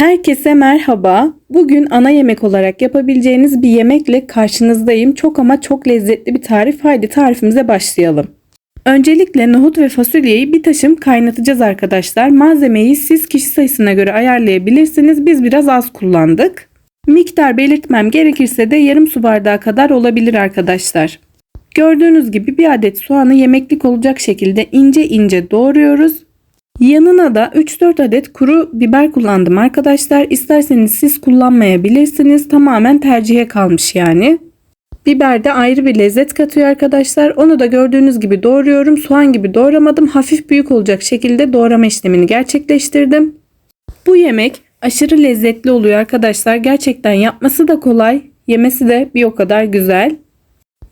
Herkese merhaba. Bugün ana yemek olarak yapabileceğiniz bir yemekle karşınızdayım. Çok ama çok lezzetli bir tarif. Haydi tarifimize başlayalım. Öncelikle nohut ve fasulyeyi bir taşım kaynatacağız arkadaşlar. Malzemeyi siz kişi sayısına göre ayarlayabilirsiniz. Biz biraz az kullandık. Miktar belirtmem gerekirse de yarım su bardağı kadar olabilir arkadaşlar. Gördüğünüz gibi bir adet soğanı yemeklik olacak şekilde ince ince doğruyoruz. Yanına da 3-4 adet kuru biber kullandım arkadaşlar. İsterseniz siz kullanmayabilirsiniz. Tamamen tercihe kalmış yani. Biber de ayrı bir lezzet katıyor arkadaşlar. Onu da gördüğünüz gibi doğruyorum. Soğan gibi doğramadım. Hafif büyük olacak şekilde doğrama işlemini gerçekleştirdim. Bu yemek aşırı lezzetli oluyor arkadaşlar. Gerçekten yapması da kolay. Yemesi de bir o kadar güzel.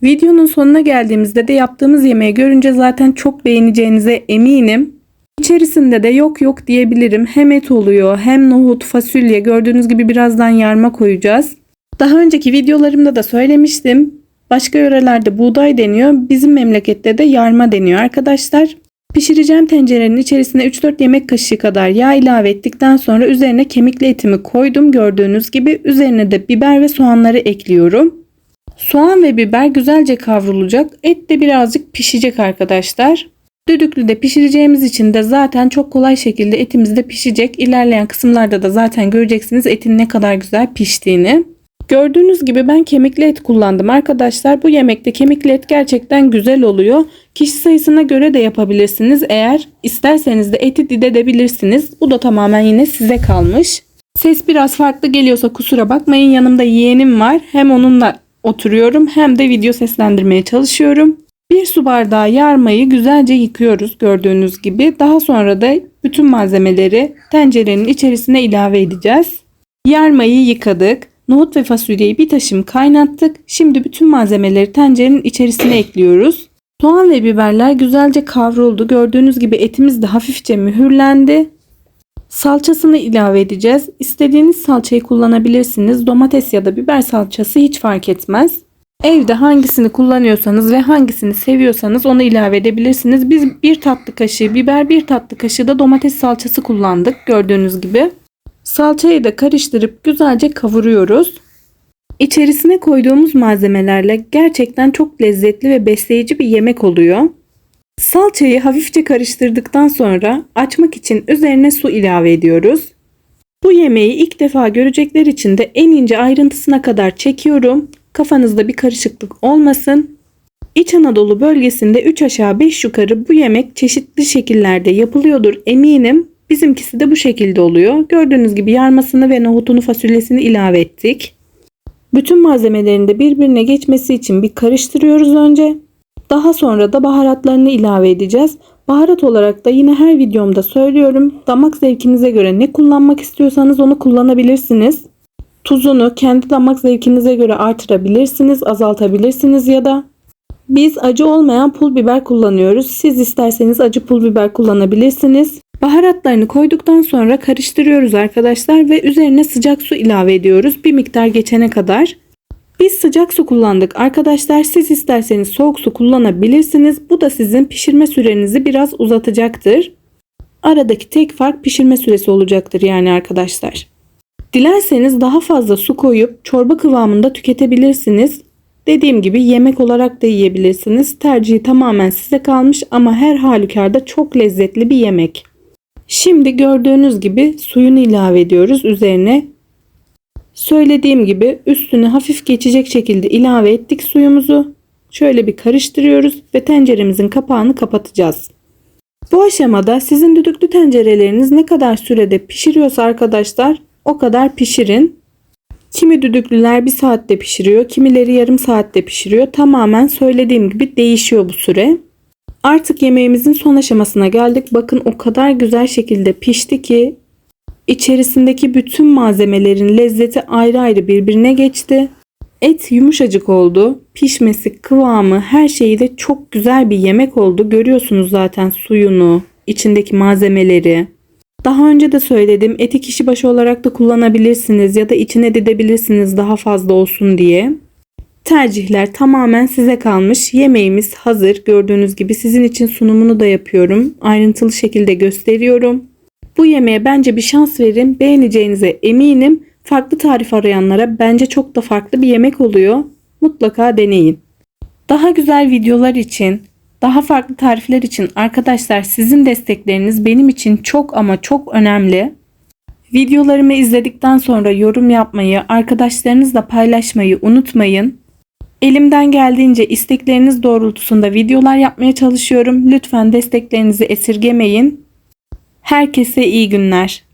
Videonun sonuna geldiğimizde de yaptığımız yemeği görünce zaten çok beğeneceğinize eminim. İçerisinde de yok yok diyebilirim. Hem et oluyor hem nohut, fasulye gördüğünüz gibi birazdan yarma koyacağız. Daha önceki videolarımda da söylemiştim. Başka yörelerde buğday deniyor. Bizim memlekette de yarma deniyor arkadaşlar. Pişireceğim tencerenin içerisine 3-4 yemek kaşığı kadar yağ ilave ettikten sonra üzerine kemikli etimi koydum gördüğünüz gibi. Üzerine de biber ve soğanları ekliyorum. Soğan ve biber güzelce kavrulacak. Et de birazcık pişecek arkadaşlar. Düdüklüde pişireceğimiz için de zaten çok kolay şekilde etimiz de pişecek. İlerleyen kısımlarda da zaten göreceksiniz etin ne kadar güzel piştiğini. Gördüğünüz gibi ben kemikli et kullandım arkadaşlar. Bu yemekte kemikli et gerçekten güzel oluyor. Kişi sayısına göre de yapabilirsiniz. Eğer isterseniz de eti didebilirsiniz. Bu da tamamen yine size kalmış. Ses biraz farklı geliyorsa kusura bakmayın. Yanımda yeğenim var. Hem onunla oturuyorum hem de video seslendirmeye çalışıyorum. Bir su bardağı yarmayı güzelce yıkıyoruz gördüğünüz gibi. Daha sonra da bütün malzemeleri tencerenin içerisine ilave edeceğiz. Yarmayı yıkadık. Nohut ve fasulyeyi bir taşım kaynattık. Şimdi bütün malzemeleri tencerenin içerisine ekliyoruz. Soğan ve biberler güzelce kavruldu. Gördüğünüz gibi etimiz de hafifçe mühürlendi. Salçasını ilave edeceğiz. İstediğiniz salçayı kullanabilirsiniz. Domates ya da biber salçası hiç fark etmez. Evde hangisini kullanıyorsanız ve hangisini seviyorsanız onu ilave edebilirsiniz. Biz bir tatlı kaşığı biber, bir tatlı kaşığı da domates salçası kullandık gördüğünüz gibi. Salçayı da karıştırıp güzelce kavuruyoruz. İçerisine koyduğumuz malzemelerle gerçekten çok lezzetli ve besleyici bir yemek oluyor. Salçayı hafifçe karıştırdıktan sonra açmak için üzerine su ilave ediyoruz. Bu yemeği ilk defa görecekler için de en ince ayrıntısına kadar çekiyorum. Kafanızda bir karışıklık olmasın. İç Anadolu bölgesinde 3 aşağı 5 yukarı bu yemek çeşitli şekillerde yapılıyordur eminim. Bizimkisi de bu şekilde oluyor. Gördüğünüz gibi yarmasını ve nohutunu fasulyesini ilave ettik. Bütün malzemelerin de birbirine geçmesi için bir karıştırıyoruz önce. Daha sonra da baharatlarını ilave edeceğiz. Baharat olarak da yine her videomda söylüyorum. Damak zevkinize göre ne kullanmak istiyorsanız onu kullanabilirsiniz. Tuzunu kendi damak zevkinize göre artırabilirsiniz, azaltabilirsiniz ya da biz acı olmayan pul biber kullanıyoruz. Siz isterseniz acı pul biber kullanabilirsiniz. Baharatlarını koyduktan sonra karıştırıyoruz arkadaşlar ve üzerine sıcak su ilave ediyoruz bir miktar geçene kadar. Biz sıcak su kullandık arkadaşlar. Siz isterseniz soğuk su kullanabilirsiniz. Bu da sizin pişirme sürenizi biraz uzatacaktır. Aradaki tek fark pişirme süresi olacaktır yani arkadaşlar. Dilerseniz daha fazla su koyup çorba kıvamında tüketebilirsiniz. Dediğim gibi yemek olarak da yiyebilirsiniz. Tercihi tamamen size kalmış ama her halükarda çok lezzetli bir yemek. Şimdi gördüğünüz gibi suyunu ilave ediyoruz üzerine. Söylediğim gibi üstüne hafif geçecek şekilde ilave ettik suyumuzu. Şöyle bir karıştırıyoruz ve tenceremizin kapağını kapatacağız. Bu aşamada sizin düdüklü tencereleriniz ne kadar sürede pişiriyorsa arkadaşlar o kadar pişirin. Kimi düdüklüler bir saatte pişiriyor, kimileri yarım saatte pişiriyor. Tamamen söylediğim gibi değişiyor bu süre. Artık yemeğimizin son aşamasına geldik. Bakın o kadar güzel şekilde pişti ki içerisindeki bütün malzemelerin lezzeti ayrı ayrı birbirine geçti. Et yumuşacık oldu. Pişmesi, kıvamı, her şeyi de çok güzel bir yemek oldu. Görüyorsunuz zaten suyunu, içindeki malzemeleri. Daha önce de söyledim eti kişi başı olarak da kullanabilirsiniz ya da içine didebilirsiniz daha fazla olsun diye. Tercihler tamamen size kalmış. Yemeğimiz hazır. Gördüğünüz gibi sizin için sunumunu da yapıyorum. Ayrıntılı şekilde gösteriyorum. Bu yemeğe bence bir şans verin. Beğeneceğinize eminim. Farklı tarif arayanlara bence çok da farklı bir yemek oluyor. Mutlaka deneyin. Daha güzel videolar için, daha farklı tarifler için arkadaşlar sizin destekleriniz benim için çok ama çok önemli. Videolarımı izledikten sonra yorum yapmayı, arkadaşlarınızla paylaşmayı unutmayın. Elimden geldiğince istekleriniz doğrultusunda videolar yapmaya çalışıyorum. Lütfen desteklerinizi esirgemeyin. Herkese iyi günler.